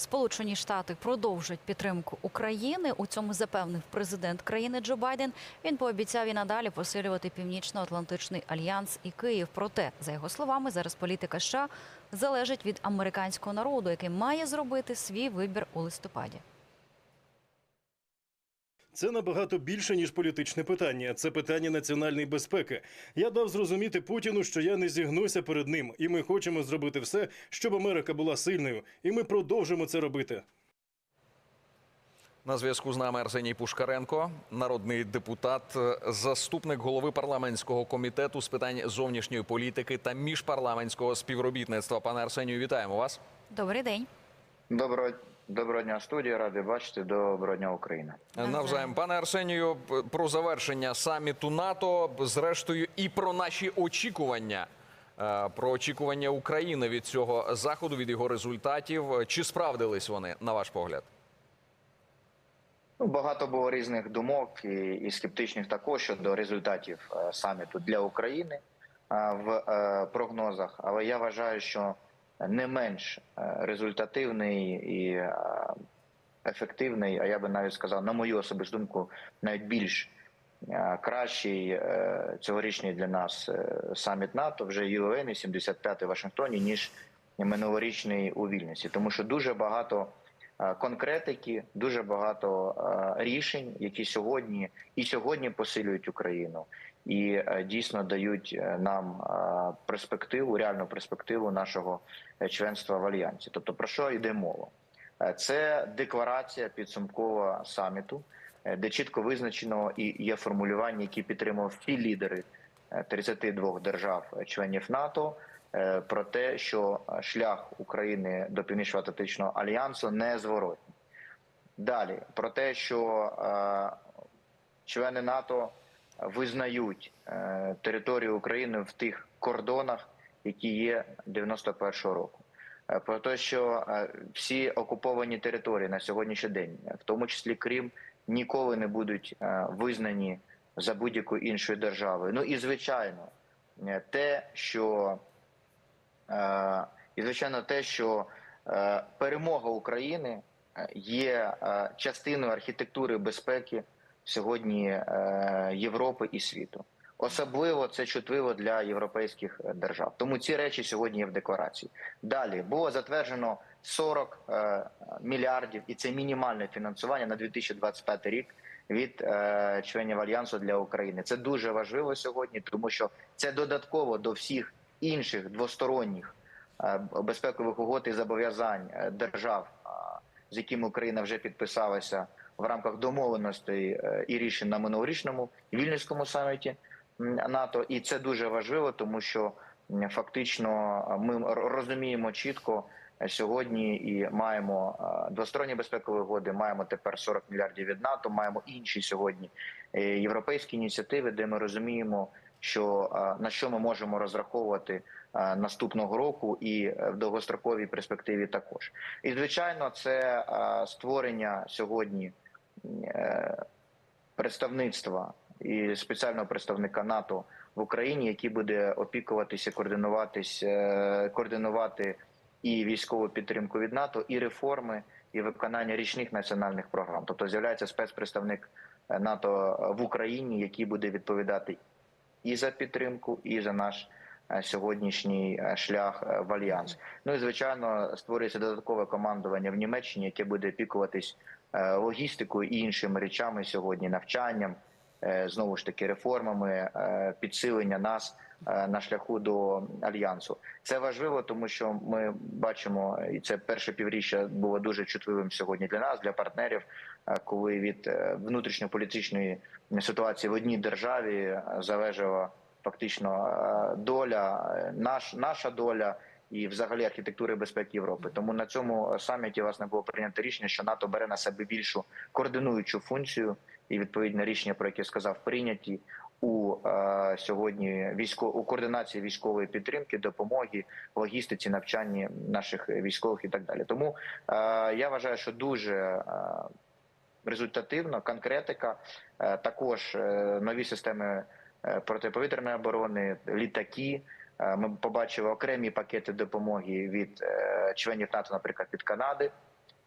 Сполучені Штати продовжать підтримку України. У цьому запевнив президент країни Джо Байден. Він пообіцяв і надалі посилювати північно-атлантичний альянс і Київ. Проте, за його словами, зараз політика США залежить від американського народу, який має зробити свій вибір у листопаді. Це набагато більше ніж політичне питання. Це питання національної безпеки. Я дав зрозуміти Путіну, що я не зігнуся перед ним, і ми хочемо зробити все, щоб Америка була сильною, і ми продовжимо це робити. На зв'язку з нами Арсеній Пушкаренко, народний депутат, заступник голови парламентського комітету з питань зовнішньої політики та міжпарламентського співробітництва. Пане Арсенію, вітаємо вас. Добрий день. Доброго, доброго дня, студія. Радий бачити. Доброго дня, Україна. Навзаєм. Навзаєм, пане Арсенію, про завершення саміту НАТО, зрештою, і про наші очікування. е, Про очікування України від цього заходу, від його результатів. Чи справдились вони, на ваш погляд? Ну, багато було різних думок і, і скептичних також щодо результатів е, саміту для України е, в е, прогнозах. Але я вважаю, що не менш е, результативний і е, ефективний, а я би навіть сказав, на мою особисту думку, навіть більш е, кращий цьогорічний для нас саміт НАТО вже ЮН 75-й в Вашингтоні, ніж минулорічний у Вільнюсі, тому що дуже багато конкретики, дуже багато рішень, які сьогодні і сьогодні посилюють Україну, і е, дійсно дають е, нам е, перспективу, реальну перспективу нашого членства в альянсі. Тобто про що йде мова? Це декларація підсумкова саміту, де чітко визначено і є формулювання, які підтримував всі лідери е, 32 держав-членів НАТО. Про те, що шлях України до Північно-Атлантичного альянсу незворотній. Далі про те, що члени НАТО визнають е, територію України в тих кордонах, які є 91-го року. Е, Про те, що е, всі окуповані території на сьогоднішній день, в тому числі Крим, ніколи не будуть визнані за будь-якою іншою державою. Ну і звичайно, те, що і звичайно, те, що перемога України є частиною архітектури безпеки сьогодні е, Європи і світу. Особливо це чутливо для європейських е, держав. Тому ці речі сьогодні є в декларації. Далі було затверджено 40 е, мільярдів, і це мінімальне фінансування на 2025 рік від членів альянсу для України. Це дуже важливо сьогодні, тому що це додатково до всіх інших двосторонніх безпекових угод і зобов'язань держав, з якими Україна вже підписалася в рамках домовленостей е, і рішень на минулорічному вільнюському саміті НАТО. І це дуже важливо, тому що фактично е, ми розуміємо чітко. е, Сьогодні і маємо двосторонні безпекові угоди, маємо тепер 40 мільярдів від НАТО, маємо інші сьогодні європейські ініціативи, де ми розуміємо, що на що ми можемо розраховувати наступного року і в довгостроковій перспективі також. І звичайно, це створення сьогодні представництва і спеціального представника НАТО в Україні, який буде опікуватися, координуватись, е, координувати і військову підтримку від НАТО, і реформи, і виконання річних національних програм. Тобто з'являється спецпредставник е, НАТО в Україні, який буде відповідати і за підтримку, і за наш сьогоднішній е, шлях е, в альянс. Ну і звичайно створюється додаткове командування в Німеччині, яке буде опікуватись е, логістикою і іншими речами сьогодні, навчанням, е, знову ж таки реформами, е, підсилення нас е, на шляху до альянсу. Це важливо, тому що ми бачимо, і це перше півріччя було дуже чутливим сьогодні для нас, для партнерів, е, коли від е, внутрішньополітичної ситуації в одній державі е, залежала фактично е, доля, е, наш, наша доля. І, взагалі, архітектури безпеки Європи. Тому на цьому саміті власне було прийнято рішення, що НАТО бере на себе більшу координуючу функцію, і відповідне рішення, про яке сказав, прийняті у е, сьогодні військо у координації військової підтримки, допомоги, логістиці, навчанні наших військових і так далі. Тому е, я вважаю, що дуже е, результативно, конкретика, е, також е, нові системи протиповітряної оборони, літаки. Е, Ми побачили окремі пакети допомоги від е, членів НАТО, наприклад, від Канади.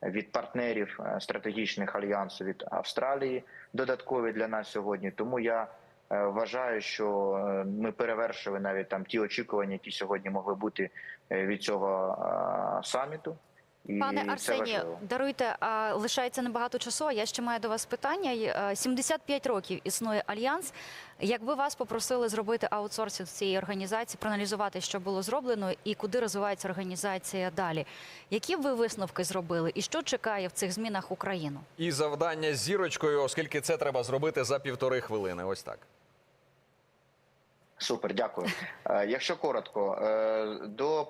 від партнерів е, стратегічних альянсу від Австралії, додаткові для нас сьогодні. Тому я е, вважаю, що е, ми перевершили навіть там ті очікування, які сьогодні могли бути е, від цього е, саміту. Пане це Арсенію, даруйте, а лишається небагато часу. а Я ще маю до вас питання. Й, е, 75 років існує альянс. Якби вас попросили зробити аутсорсинг цієї організації, проаналізувати, що було зроблено і куди розвивається організація далі, які б ви висновки зробили, і що чекає в цих змінах Україну? І завдання з зірочкою, оскільки це треба зробити за півтори хвилини. Ось так. Супер, дякую. Е, Якщо коротко, е,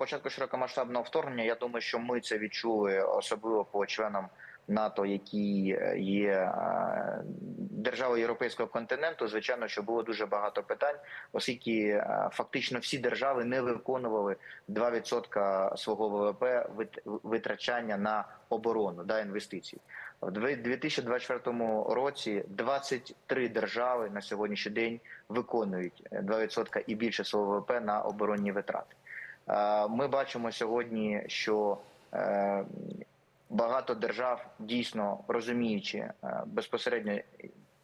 початку широкомасштабного вторгнення, я думаю, що ми це відчули особливо по членам НАТО, які е, є е, державою європейського континенту. Звичайно, що було дуже багато питань, оскільки е, фактично всі держави не виконували 2% свого ВВП вит- витрачання на оборону да інвестицій. В 2024 році 23 держави на сьогоднішній день виконують е, 2% і більше свого ВВП на оборонні витрати. Е, Ми бачимо сьогодні, що е, багато держав дійсно розуміючи е, безпосередньо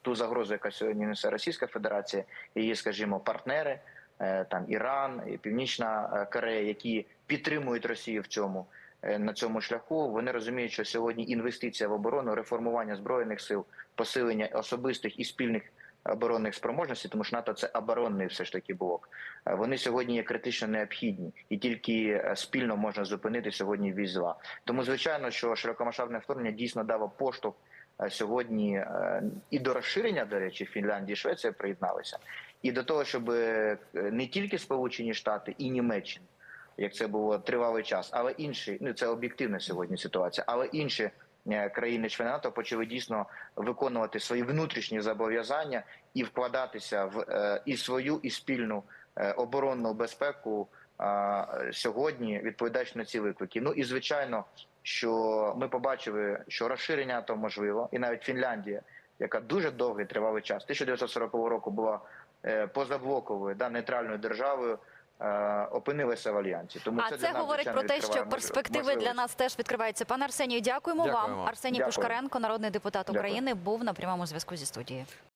ту загрозу, яка сьогодні несе Російська Федерація, її, скажімо, партнери, там Іран, і Північна Корея, які підтримують Росію в цьому на цьому шляху. Вони розуміють, що сьогодні інвестиція в оборону, реформування збройних сил, посилення особистих і спільних оборонних спроможностей, тому що НАТО це оборонний все ж таки блок. Е, Вони сьогодні є критично необхідні, і тільки е, спільно можна зупинити сьогодні військ зла. Тому звичайно, що широкомасштабне вторгнення дійсно дало поштовх е, сьогодні і до розширення, до речі, Фінляндія і Швеція приєдналися, і до того, щоб не тільки Сполучені Штати і Німеччина, як це було тривалий час, але інші, ну це об'єктивна сьогодні ситуація, але інші країни-члени НАТО почали дійсно виконувати свої внутрішні зобов'язання і вкладатися в е, і свою, і спільну е, оборонну безпеку сьогодні, відповідаючи на ці виклики. Ну і звичайно, що ми побачили, що розширення НАТО можливо, і навіть Фінляндія, яка дуже довгий тривалий час, 1940 року була е, позаблоковою да нейтральною державою. Е, Опинилися в альянсі, тому А це, це, говорить звичайно, про те, що перспективи можливості. для нас теж відкриваються. Пане Арсенію, дякуємо Дякуємо. вам. Арсеній Дякую. Пушкаренко, народний депутат Дякую. України, був на прямому зв'язку зі студією.